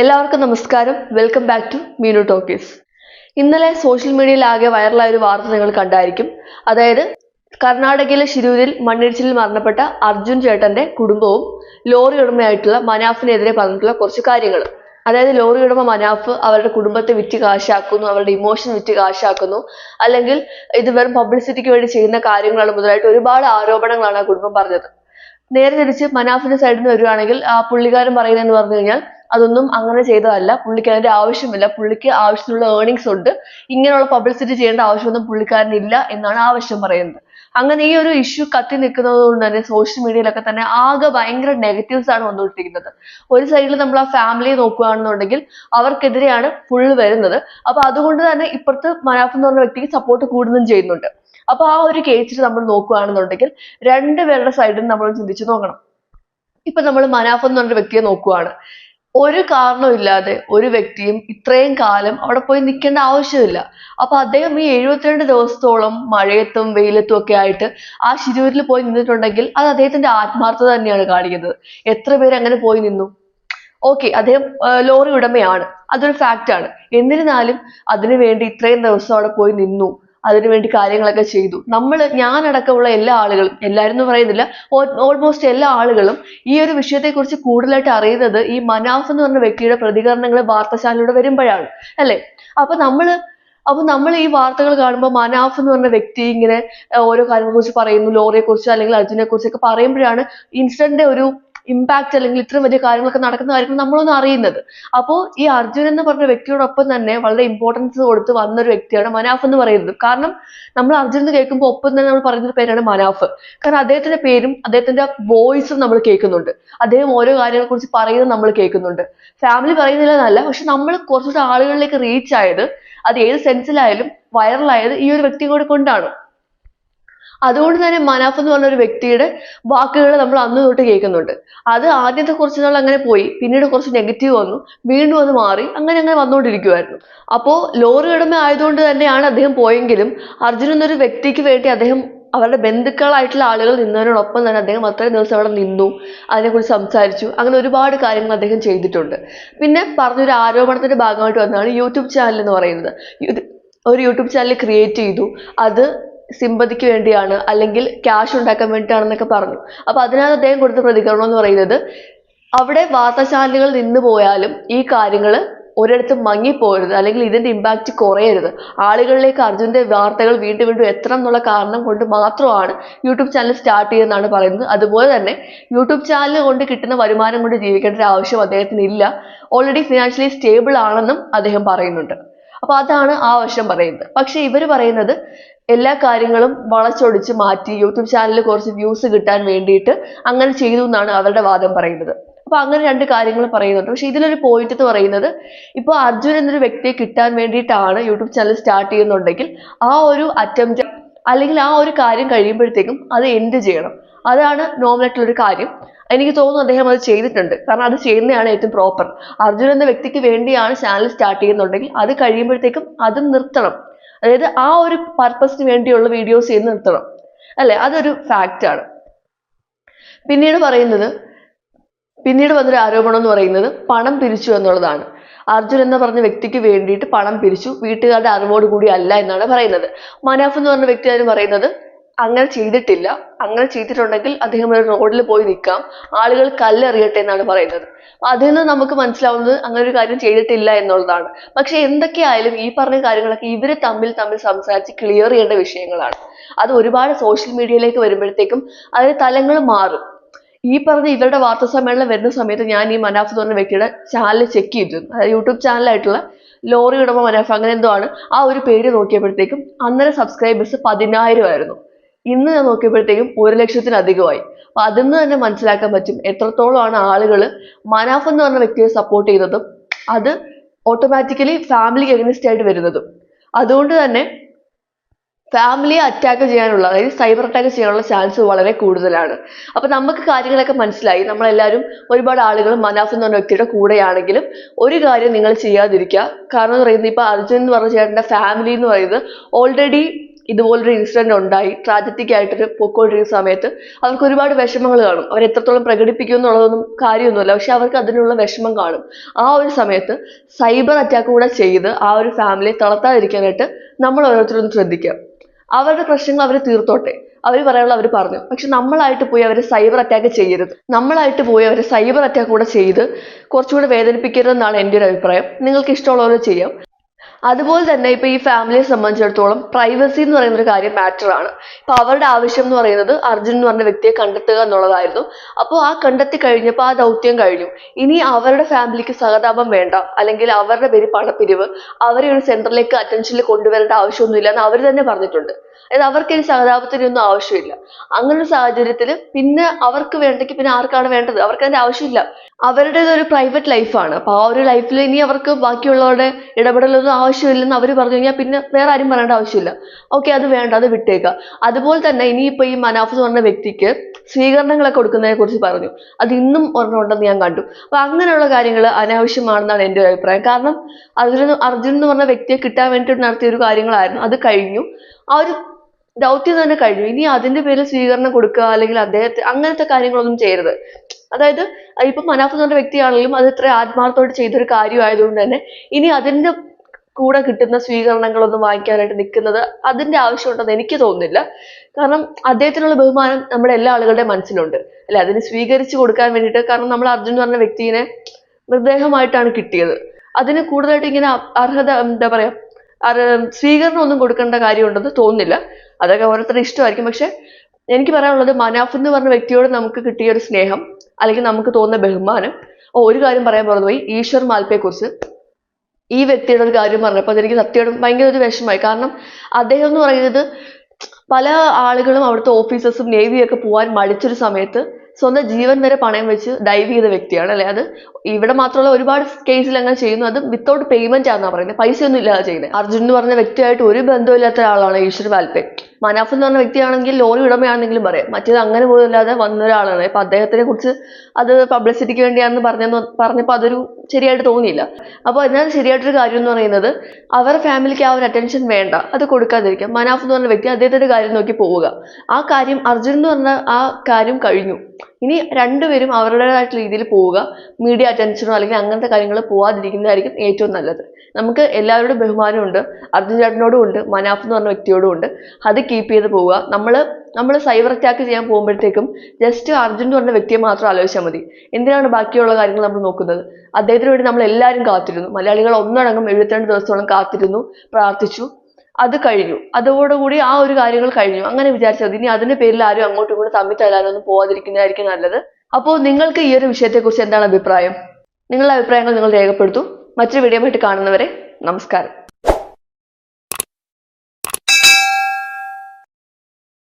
എല്ലാവർക്കും നമസ്കാരം. Welcome back to Meenu Talkies ഇന്നലെ സോഷ്യൽ മീഡിയയിൽ ആകെ വൈറലായ ഒരു വാർത്ത നിങ്ങൾ കണ്ടായിരിക്കും. അതായത് കർണാടകയിലെ ശിരൂരിൽ മണ്ണിടിച്ചിലിൽ മരണപ്പെട്ട അർജുൻ ചേട്ടന്റെ കുടുംബവും ലോറി ഉടമയായിട്ടുള്ള മനാഫിനെതിരെ പറഞ്ഞിട്ടുള്ള കുറച്ച് കാര്യങ്ങൾ. അതായത് ലോറി ഉടമ മനാഫ് അവരുടെ കുടുംബത്തെ വിറ്റ് കാശാക്കുന്നു അവരുടെ ഇമോഷൻ വിറ്റ് കാശാക്കുന്നു അല്ലെങ്കിൽ ഇത് വെറും പബ്ലിസിറ്റിക്ക് വേണ്ടി ചെയ്യുന്ന കാര്യങ്ങളാണ് മുതലായിട്ട് ഒരുപാട് ആരോപണങ്ങളാണ് ആ കുടുംബം പറഞ്ഞത്. നേരെ തിരിച്ച് മനാഫിന്റെ സൈഡിൽ നിന്ന് വരുവാണെങ്കിൽ ആ പുള്ളിക്കാരൻ പറയുന്നതെന്ന് പറഞ്ഞു കഴിഞ്ഞാൽ അതൊന്നും അങ്ങനെ ചെയ്തതല്ല. പുള്ളിക്ക് അതിന്റെ ആവശ്യമില്ല. പുള്ളിക്ക് ആവശ്യത്തിനുള്ള ഏർണിങ്സ് ഉണ്ട്. ഇങ്ങനെയുള്ള പബ്ലിസിറ്റി ചെയ്യേണ്ട ആവശ്യമൊന്നും പുള്ളിക്കാരനില്ല എന്നാണ് ആവശ്യം പറയുന്നത്. അങ്ങനെ ഈ ഒരു ഇഷ്യൂ കത്തി നിൽക്കുന്നത് കൊണ്ട് തന്നെ സോഷ്യൽ മീഡിയയിലൊക്കെ തന്നെ ആകെ ഭയങ്കര നെഗറ്റീവ്സ് ആണ് വന്നുകൊണ്ടിരിക്കുന്നത്. ഒരു സൈഡിൽ നമ്മൾ ആ ഫാമിലിയെ നോക്കുകയാണെന്നുണ്ടെങ്കിൽ അവർക്കെതിരെയാണ് ഫുൾ വരുന്നത്. അപ്പൊ അതുകൊണ്ട് തന്നെ ഇപ്പുറത്ത് മനാഫ് എന്ന് പറഞ്ഞ വ്യക്തിക്ക് സപ്പോർട്ട് കൂടുകയും ചെയ്യുന്നുണ്ട്. അപ്പൊ ആ ഒരു കേസിൽ നമ്മൾ നോക്കുകയാണെന്നുണ്ടെങ്കിൽ രണ്ടുപേരുടെ സൈഡിൽ നമ്മൾ ചിന്തിച്ചു നോക്കണം. ഇപ്പൊ നമ്മൾ മനാഫ് എന്ന് പറഞ്ഞ വ്യക്തിയെ നോക്കുവാണ് ഒരു കാരണമില്ലാതെ ഒരു വ്യക്തിയും ഇത്രയും കാലം അവിടെ പോയി നിൽക്കേണ്ട ആവശ്യമില്ല. അപ്പൊ അദ്ദേഹം ഈ എഴുപത്തിരണ്ട് ദിവസത്തോളം മഴയത്തും വെയിലത്തും ഒക്കെ ആയിട്ട് ആ ശിരൂരിൽ പോയി നിന്നിട്ടുണ്ടെങ്കിൽ അത് അദ്ദേഹത്തിന്റെ ആത്മാർത്ഥത തന്നെയാണ് കാണിക്കുന്നത്. എത്ര പേര് അങ്ങനെ പോയി നിന്നു? ഓക്കെ അദ്ദേഹം ലോറി ഉടമയാണ്. അതൊരു ഫാക്റ്റ് ആണ്. എന്നിരുന്നാലും അതിനു വേണ്ടി ഇത്രയും ദിവസം അവിടെ പോയി നിന്നു. അതിനുവേണ്ടി കാര്യങ്ങളൊക്കെ ചെയ്തു. നമ്മൾ ഞാനടക്കമുള്ള എല്ലാ ആളുകളും എല്ലാവരും എന്ന് പറയുന്നില്ല ഓൾമോസ്റ്റ് എല്ലാ ആളുകളും ഈ ഒരു വിഷയത്തെക്കുറിച്ച് കൂടുതലായിട്ട് അറിയുന്നത് ഈ മനാഫ് എന്ന് പറഞ്ഞ വ്യക്തിയുടെ പ്രതികരണങ്ങൾ വാർത്താശാലയിലൂടെ വരുമ്പോഴാണ്. അല്ലേ? അപ്പൊ നമ്മൾ അപ്പൊ നമ്മൾ ഈ വാർത്തകൾ കാണുമ്പോൾ മനാഫ് എന്ന് പറഞ്ഞ വ്യക്തി ഇങ്ങനെ ഓരോ കാര്യങ്ങളെ കുറിച്ച് പറയുന്നു ലോറിയെ കുറിച്ച് അല്ലെങ്കിൽ അർജുനെ കുറിച്ചൊക്കെ പറയുമ്പോഴാണ് ഇൻസിഡന്റ് ഒരു ഇമ്പാക്ട് അല്ലെങ്കിൽ ഇത്രയും വലിയ കാര്യങ്ങളൊക്കെ നടക്കുന്ന കാര്യങ്ങൾ നമ്മളൊന്നും അറിയുന്നത്. അപ്പോൾ ഈ അർജുൻ എന്ന് പറഞ്ഞ വ്യക്തിയോടൊപ്പം തന്നെ വളരെ ഇമ്പോർട്ടൻസ് കൊടുത്ത് വന്ന ഒരു വ്യക്തിയാണ് മനാഫ് എന്ന് പറയുന്നത്. കാരണം നമ്മൾ അർജുൻ എന്ന് കേൾക്കുമ്പോൾ ഒപ്പം തന്നെ നമ്മൾ പറയുന്ന പേരാണ് മനാഫ്. കാരണം അദ്ദേഹത്തിന്റെ പേരും അദ്ദേഹത്തിന്റെ വോയിസും നമ്മൾ കേൾക്കുന്നുണ്ട്. അദ്ദേഹം ഓരോ കാര്യങ്ങളെ കുറിച്ച് പറയുന്നത് നമ്മൾ കേൾക്കുന്നുണ്ട്. ഫാമിലി പറയുന്നില്ല എന്നല്ല പക്ഷെ നമ്മൾ കുറച്ചുകൂടെ ആളുകളിലേക്ക് റീച്ച് ആയത് അത് ഏത് സെൻസിലായാലും വൈറലായത് ഈ ഒരു വ്യക്തി കൊണ്ടാണ്. അതുകൊണ്ട് തന്നെ മനാഫ് എന്ന് പറഞ്ഞ ഒരു വ്യക്തിയുടെ വാക്കുകൾ നമ്മൾ അന്ന് തൊട്ട് കേൾക്കുന്നുണ്ട്. അത് ആദ്യത്തെ കുറച്ച് നാൾ അങ്ങനെ പോയി പിന്നീട് കുറച്ച് നെഗറ്റീവ് വന്നു വീണ്ടും അത് മാറി അങ്ങനെ അങ്ങനെ വന്നുകൊണ്ടിരിക്കുമായിരുന്നു അപ്പോൾ ലോറി ഉടമ ആയതുകൊണ്ട് തന്നെയാണ് അദ്ദേഹം പോയെങ്കിലും അർജുൻ എന്നൊരു വ്യക്തിക്ക് വേണ്ടി അദ്ദേഹം അവരുടെ ബന്ധുക്കളായിട്ടുള്ള ആളുകൾ നിന്നതിനോടൊപ്പം തന്നെ അദ്ദേഹം അത്രയും ദിവസം അവിടെ നിന്നു അതിനെക്കുറിച്ച് സംസാരിച്ചു അങ്ങനെ ഒരുപാട് കാര്യങ്ങൾ അദ്ദേഹം ചെയ്തിട്ടുണ്ട്. പിന്നെ പറഞ്ഞൊരു ആരോപണത്തിന്റെ ഭാഗമായിട്ട് വന്നതാണ് യൂട്യൂബ് ചാനൽ എന്ന് പറയുന്നത്. ഒരു യൂട്യൂബ് ചാനൽ ക്രിയേറ്റ് ചെയ്തു. അത് സിമ്പതിക്ക് വേണ്ടിയാണ് അല്ലെങ്കിൽ ക്യാഷ് ഉണ്ടാക്കാൻ വേണ്ടിയിട്ടാണെന്നൊക്കെ പറഞ്ഞു. അപ്പൊ അതിനകത്ത് അദ്ദേഹം കൊടുത്ത പ്രതികരണം എന്ന് പറയുന്നത്. അവിടെ വാർത്താചാനലുകൾ നിന്ന് പോയാലും ഈ കാര്യങ്ങൾ മങ്ങി മങ്ങിപ്പോരുത് അല്ലെങ്കിൽ ഇതിന്റെ ഇമ്പാക്റ്റ് കുറയരുത്. ആളുകളിലേക്ക് അർജുന്റെ വാർത്തകൾ വീണ്ടും വീണ്ടും എത്തണം എന്നുള്ള കാരണം കൊണ്ട് മാത്രമാണ് യൂട്യൂബ് ചാനൽ സ്റ്റാർട്ട് ചെയ്യുന്നതാണ് പറയുന്നത്. അതുപോലെ തന്നെ യൂട്യൂബ് ചാനൽ കൊണ്ട് കിട്ടുന്ന വരുമാനം കൊണ്ട് ജീവിക്കേണ്ട ഒരു ആവശ്യം അദ്ദേഹത്തിന് ഇല്ല. ഓൾറെഡി ഫിനാൻഷ്യലി സ്റ്റേബിൾ ആണെന്നും അദ്ദേഹം പറയുന്നുണ്ട്. അപ്പൊ അതാണ് ആ വശം പറയുന്നത്. പക്ഷെ ഇവർ പറയുന്നത് എല്ലാ കാര്യങ്ങളും വളച്ചൊടിച്ച് മാറ്റി യൂട്യൂബ് ചാനലിൽ കുറച്ച് വ്യൂസ് കിട്ടാൻ വേണ്ടിയിട്ട് അങ്ങനെ ചെയ്തു എന്നാണ് അവരുടെ വാദം പറയുന്നത്. അപ്പൊ അങ്ങനെ രണ്ട് കാര്യങ്ങൾ പറയുന്നുണ്ട്. പക്ഷെ ഇതിലൊരു പോയിന്റ് എന്ന് പറയുന്നത് ഇപ്പോൾ അർജുൻ എന്നൊരു വ്യക്തിയെ കിട്ടാൻ വേണ്ടിയിട്ടാണ് യൂട്യൂബ് ചാനൽ സ്റ്റാർട്ട് ചെയ്യുന്നുണ്ടെങ്കിൽ ആ ഒരു അറ്റംപ്റ്റ് അല്ലെങ്കിൽ ആ ഒരു കാര്യം കഴിയുമ്പോഴത്തേക്കും അത് എൻഡ് ചെയ്യണം. അതാണ് ഒരു കാര്യം. എനിക്ക് തോന്നുന്നു അദ്ദേഹം അത് ചെയ്തിട്ടുണ്ട്. കാരണം അത് ചെയ്യുന്നതാണ് ഏറ്റവും പ്രോപ്പർ അർജുൻ എന്ന വ്യക്തിക്ക് വേണ്ടിയാണ് ചാനൽ സ്റ്റാർട്ട് ചെയ്യുന്നുണ്ടെങ്കിൽ അത് കഴിയുമ്പോഴത്തേക്കും അത് നിർത്തണം. അതായത് ആ ഒരു പർപ്പസിന് വേണ്ടിയുള്ള വീഡിയോസ് ചെയ്ത് നിർത്തണം. അല്ലെ? അതൊരു ഫാക്റ്റ് ആണ്. പിന്നീട് പറയുന്നത് പിന്നീട് വന്നൊരു ആരോപണം എന്ന് പറയുന്നത് പണം പിരിച്ചു എന്നുള്ളതാണ്. അർജുൻ എന്ന് പറഞ്ഞ വ്യക്തിക്ക് വേണ്ടിയിട്ട് പണം പിരിച്ചു. വീട്ടുകാരുടെ അറിവോട് കൂടി അല്ല എന്നാണ് പറയുന്നത്. മനാഫ് എന്ന് പറഞ്ഞ വ്യക്തി അതിന് പറയുന്നത് അങ്ങനെ ചെയ്തിട്ടില്ല. അങ്ങനെ ചെയ്തിട്ടുണ്ടെങ്കിൽ അദ്ദേഹം ഒരു റോഡിൽ പോയി നിൽക്കാം. ആളുകൾ കല്ലെറിയട്ടെ എന്നാണ് പറയുന്നത്. അതിൽ നിന്ന് നമുക്ക് മനസ്സിലാവുന്നത് അങ്ങനെ ഒരു കാര്യം ചെയ്തിട്ടില്ല എന്നുള്ളതാണ്. പക്ഷെ എന്തൊക്കെയായാലും ഈ പറഞ്ഞ കാര്യങ്ങളൊക്കെ ഇവർ തമ്മിൽ തമ്മിൽ സംസാരിച്ച് ക്ലിയർ ചെയ്യേണ്ട വിഷയങ്ങളാണ്. അത് ഒരുപാട് സോഷ്യൽ മീഡിയയിലേക്ക് വരുമ്പോഴത്തേക്കും അതിന് തലങ്ങൾ മാറും. ഈ പറഞ്ഞ ഇവരുടെ വാർത്താ സമ്മേളനം വരുന്ന സമയത്ത് ഞാൻ ഈ മനാഫ് എന്ന് പറഞ്ഞ വ്യക്തിയുടെ ചാനൽ ചെക്ക് ചെയ്തു യൂട്യൂബ് ചാനലായിട്ടുള്ള ലോറി ഉടമ മനാഫ് അങ്ങനെ എന്തോ ആണ്. ആ ഒരു പേര് നോക്കിയപ്പോഴത്തേക്കും അന്നേരം സബ്സ്ക്രൈബേഴ്സ് പതിനായിരം ആയിരുന്നു. ഇന്ന് ഞാൻ നോക്കിയപ്പോഴത്തേക്കും ഒരു ലക്ഷത്തിലധികമായി. അപ്പൊ അതിൽ നിന്ന് തന്നെ മനസ്സിലാക്കാൻ പറ്റും എത്രത്തോളമാണ് ആളുകൾ മനാഫ് എന്ന് പറഞ്ഞ വ്യക്തിയെ സപ്പോർട്ട് ചെയ്യുന്നതും അത് ഓട്ടോമാറ്റിക്കലി ഫാമിലിക്ക് എഗനിസ്റ്റ് ആയിട്ട് വരുന്നതും. അതുകൊണ്ട് തന്നെ ഫാമിലിയെ അറ്റാക്ക് ചെയ്യാനുള്ള അതായത് സൈബർ അറ്റാക്ക് ചെയ്യാനുള്ള ചാൻസ് വളരെ കൂടുതലാണ്. അപ്പൊ നമുക്ക് കാര്യങ്ങളൊക്കെ മനസ്സിലായി. നമ്മളെല്ലാവരും ഒരുപാട് ആളുകൾ മനാഫ് എന്ന് പറഞ്ഞ വ്യക്തിയുടെ കൂടെയാണെങ്കിലും ഒരു കാര്യം നിങ്ങൾ ചെയ്യാതിരിക്കുക. കാരണം എന്ന് പറയുന്നത് ഇപ്പൊ അർജുൻ എന്ന് പറഞ്ഞ ചേട്ടന്റെ ഫാമിലി എന്ന് പറയുന്നത് ഓൾറെഡി ഇതുപോലൊരു ഇൻസിഡന്റ് ഉണ്ടായി. ട്രാജറ്റിക് ആയിട്ട് പൊക്കോണ്ടിരിക്കുന്ന സമയത്ത് അവർക്ക് ഒരുപാട് വിഷമങ്ങൾ കാണും. അവർ എത്രത്തോളം പ്രകടിപ്പിക്കും എന്നുള്ളതൊന്നും കാര്യമൊന്നുമല്ല. പക്ഷെ അവർക്ക് അതിനുള്ള വിഷമം കാണും. ആ ഒരു സമയത്ത് സൈബർ അറ്റാക്ക് കൂടെ ചെയ്ത് ആ ഒരു ഫാമിലിയെ തളർത്താതിരിക്കാനായിട്ട് നമ്മൾ ഓരോരുത്തരും ശ്രദ്ധിക്കുക അവരുടെ പ്രശ്നങ്ങൾ അവർ തീർത്തോട്ടെ. അവർ പറയാനുള്ള അവർ പറഞ്ഞു. പക്ഷെ നമ്മളായിട്ട് പോയി അവരെ സൈബർ അറ്റാക്ക് ചെയ്യരുത്. നമ്മളായിട്ട് പോയി അവരെ സൈബർ അറ്റാക്ക് കൂടെ ചെയ്ത് കുറച്ചുകൂടെ വേദനിപ്പിക്കരുതെന്നാണ് എന്റെ ഒരു അഭിപ്രായം. നിങ്ങൾക്ക് ഇഷ്ടമുള്ളവരെ ചെയ്യാം. അതുപോലെ തന്നെ ഇപ്പൊ ഈ ഫാമിലിയെ സംബന്ധിച്ചിടത്തോളം പ്രൈവസി എന്ന് പറയുന്ന ഒരു കാര്യം മാറ്റർ ആണ്. ഇപ്പൊ അവരുടെ ആവശ്യം എന്ന് പറയുന്നത് അർജുൻ എന്ന് പറഞ്ഞ വ്യക്തിയെ കണ്ടെത്തുക എന്നുള്ളതായിരുന്നു. അപ്പോൾ ആ കണ്ടെത്തി കഴിഞ്ഞപ്പോൾ ആ ദൗത്യം കഴിഞ്ഞു. ഇനി അവരുടെ ഫാമിലിക്ക് സഹതാപം വേണ്ട. അല്ലെങ്കിൽ അവരുടെ പേര് പണപ്പിരിവ്. അവരെ ഒരു സെന്ററിലേക്ക് അറ്റൻഷനിൽ കൊണ്ടുവരേണ്ട ആവശ്യമൊന്നുമില്ല എന്ന് അവർ തന്നെ പറഞ്ഞിട്ടുണ്ട്. അതായത് അവർക്ക് ഇനി സഹതാപത്തിനൊന്നും ആവശ്യമില്ല. അങ്ങനെ ഒരു സാഹചര്യത്തിൽ പിന്നെ അവർക്ക് വേണ്ടെങ്കിൽ പിന്നെ ആർക്കാണ് വേണ്ടത്? അവർക്ക് അതിന്റെ ആവശ്യമില്ല. അവരുടേത് ഒരു പ്രൈവറ്റ് ലൈഫാണ് അപ്പൊ ആ ഒരു ലൈഫിൽ ഇനി അവർക്ക് ബാക്കിയുള്ളവരുടെ ഇടപെടലൊന്നും ആവശ്യമില്ലെന്ന് അവർ പറഞ്ഞു കഴിഞ്ഞാൽ പിന്നെ വേറെ ആരും പറയേണ്ട ആവശ്യമില്ല. ഓക്കെ അത് വേണ്ട അത് വിട്ടേക്കുക അതുപോലെ തന്നെ ഇനിയിപ്പോ ഈ മനാഫ് എന്ന് പറഞ്ഞ വ്യക്തിക്ക് സ്വീകരണങ്ങളൊക്കെ കൊടുക്കുന്നതിനെ കുറിച്ച് പറഞ്ഞു. അത് ഇന്നും ഓർമ്മയുണ്ടെന്ന് ഞാൻ കണ്ടു. അപ്പൊ അങ്ങനെയുള്ള കാര്യങ്ങൾ അനാവശ്യമാണെന്നാണ് എന്റെ ഒരു അഭിപ്രായം. കാരണം അർജുൻ അർജുൻ എന്ന് പറഞ്ഞ വ്യക്തിയെ കിട്ടാൻ വേണ്ടിയിട്ട് നടത്തിയ ഒരു കാര്യങ്ങളായിരുന്നു. അത് കഴിഞ്ഞു. ആ ഒരു ദൗത്യം തന്നെ കഴിഞ്ഞു. ഇനി അതിന്റെ പേരിൽ സ്വീകരണം കൊടുക്കുക അല്ലെങ്കിൽ അദ്ദേഹത്തെ അങ്ങനത്തെ കാര്യങ്ങളൊന്നും ചെയ്യരുത്. അതായത് ഇപ്പൊ മനാഫ് എന്ന് പറഞ്ഞ വ്യക്തിയാണെങ്കിലും അത് ഇത്ര ആത്മാർത്ഥത്തോടെ ചെയ്തൊരു കാര്യമായതുകൊണ്ട് തന്നെ ഇനി അതിന്റെ കൂടെ കിട്ടുന്ന സ്വീകരണങ്ങളൊന്നും വാങ്ങിക്കാനായിട്ട് നിൽക്കുന്നത് അതിന്റെ ആവശ്യമുണ്ടെന്ന് എനിക്ക് തോന്നുന്നില്ല. കാരണം അദ്ദേഹത്തിനുള്ള ബഹുമാനം നമ്മുടെ എല്ലാ ആളുകളുടെയും മനസ്സിലുണ്ട്. അല്ലെ അതിന് സ്വീകരിച്ചു കൊടുക്കാൻ വേണ്ടിയിട്ട് കാരണം നമ്മൾ അർജുൻ എന്ന് പറഞ്ഞ വ്യക്തിനെ മൃതദേഹമായിട്ടാണ് കിട്ടിയത്. അതിന് കൂടുതലായിട്ട് ഇങ്ങനെ അർഹത എന്താ പറയാ സ്വീകരണം ഒന്നും കൊടുക്കേണ്ട കാര്യമുണ്ടെന്ന് തോന്നുന്നില്ല. അതൊക്കെ ഓരോരുത്തരുടെ ഇഷ്ടമായിരിക്കും. പക്ഷെ എനിക്ക് പറയാനുള്ളത് മനാഫ് എന്ന് പറഞ്ഞ വ്യക്തിയോട് നമുക്ക് കിട്ടിയ ഒരു സ്നേഹം അല്ലെങ്കിൽ നമുക്ക് തോന്നുന്ന ബഹുമാനം. ഓ ഒരു കാര്യം പറയാൻ പോയി ഈശ്വർ മാൽപ്പയെ കുറിച്ച് ഈ വ്യക്തിയുടെ ഒരു കാര്യം പറഞ്ഞപ്പോൾ അതെനിക്ക് സത്യമായിട്ടും ഭയങ്കര ഒരു വിഷമമായി. കാരണം അദ്ദേഹം എന്ന് പറയുന്നത് പല ആളുകളും അവിടുത്തെ ഓഫീസേഴ്സും നേവിയൊക്കെ പോകാൻ മടിച്ചൊരു സമയത്ത് സ്വന്തം ജീവൻ വരെ പണയം വെച്ച് ഡൈവ് ചെയ്ത വ്യക്തിയാണ് അല്ലെ? അത് ഇവിടെ മാത്രമല്ല ഒരുപാട് കേസിൽ അങ്ങനെ ചെയ്യുന്നു. അത് വിത്തൗട്ട് പേയ്മെന്റ് ആണെന്നാണ് പറയുന്നത് പൈസ ഒന്നും ഇല്ലാതെ ചെയ്യുന്നത് അർജുൻ എന്ന് പറഞ്ഞ വ്യക്തിയായിട്ട് ഒരു ബന്ധമില്ലാത്ത ഒരാളാണ് ഈശ്വർ വാൽപേ മനാഫ് എന്ന് പറഞ്ഞ വ്യക്തിയാണെങ്കിൽ ലോറി ഉടമയാണെന്നെങ്കിലും പറയാം. മറ്റേത് അങ്ങനെ പോലും ഇല്ലാതെ വന്ന ഒരാളാണ്. അപ്പൊ അദ്ദേഹത്തിനെ കുറിച്ച് അത് പബ്ലിസിറ്റിക്ക് വേണ്ടിയാണെന്ന് പറഞ്ഞെന്ന് പറഞ്ഞപ്പോൾ അതൊരു ശരിയായിട്ട് തോന്നിയില്ല. അപ്പോൾ എന്നാൽ ശരിയായിട്ടൊരു കാര്യം എന്ന് പറയുന്നത് അവരുടെ ഫാമിലിക്ക് ആ ഒരു അറ്റൻഷൻ വേണ്ട. അത് കൊടുക്കാതിരിക്കാം. മനാഫ് എന്ന് പറഞ്ഞ വ്യക്തി അദ്ദേഹത്തിന്റെ കാര്യം നോക്കി പോവുക. ആ കാര്യം അർജുൻ എന്ന് പറഞ്ഞ ആ കാര്യം കഴിഞ്ഞു. ഇനി രണ്ടുപേരും അവരുടേതായിട്ടുള്ള രീതിയിൽ പോവുക. മീഡിയ അറ്റൻഷനോ അല്ലെങ്കിൽ അങ്ങനത്തെ കാര്യങ്ങൾ പോവാതിരിക്കുന്നതായിരിക്കും ഏറ്റവും നല്ലത്. നമുക്ക് എല്ലാവരോടും ബഹുമാനമുണ്ട് അർജുൻ ചേട്ടനോടും ഉണ്ട്. മനാഫ് എന്ന് പറഞ്ഞ വ്യക്തിയോടും ഉണ്ട്. അത് കീപ്പ് ചെയ്ത് പോവുക. നമ്മൾ നമ്മൾ സൈബർ അറ്റാക്ക് ചെയ്യാൻ പോകുമ്പോഴത്തേക്കും ജസ്റ്റ് അർജുൻ എന്ന് പറഞ്ഞ വ്യക്തിയെ മാത്രം ആലോചിച്ചാൽ മതി. എന്തിനാണ് ബാക്കിയുള്ള കാര്യങ്ങൾ നമ്മൾ നോക്കുന്നത്? അദ്ദേഹത്തിന് വേണ്ടി നമ്മൾ എല്ലാവരും കാത്തിരുന്നു. മലയാളികൾ ഒന്നടങ്കം എഴുപത്തിരണ്ട് ദിവസത്തോളം കാത്തിരുന്നു പ്രാർത്ഥിച്ചു. അത് കഴിഞ്ഞു. അതോടുകൂടി ആ ഒരു കാര്യങ്ങൾ കഴിഞ്ഞു. അങ്ങനെ വിചാരിച്ചത് ഇനി അതിന്റെ പേരിൽ ആരും അങ്ങോട്ടും ഇങ്ങോട്ടും തമ്മിൽ തരാനൊന്നും പോവാതിരിക്കുന്നതായിരിക്കും നല്ലത്. അപ്പോൾ നിങ്ങൾക്ക് ഈ ഒരു വിഷയത്തെക്കുറിച്ച് എന്താണ് അഭിപ്രായം? നിങ്ങളുടെ അഭിപ്രായങ്ങൾ നിങ്ങൾ രേഖപ്പെടുത്തു. മറ്റൊരു വീഡിയോ ആയിട്ട് കാണുന്നവരെ നമസ്കാരം.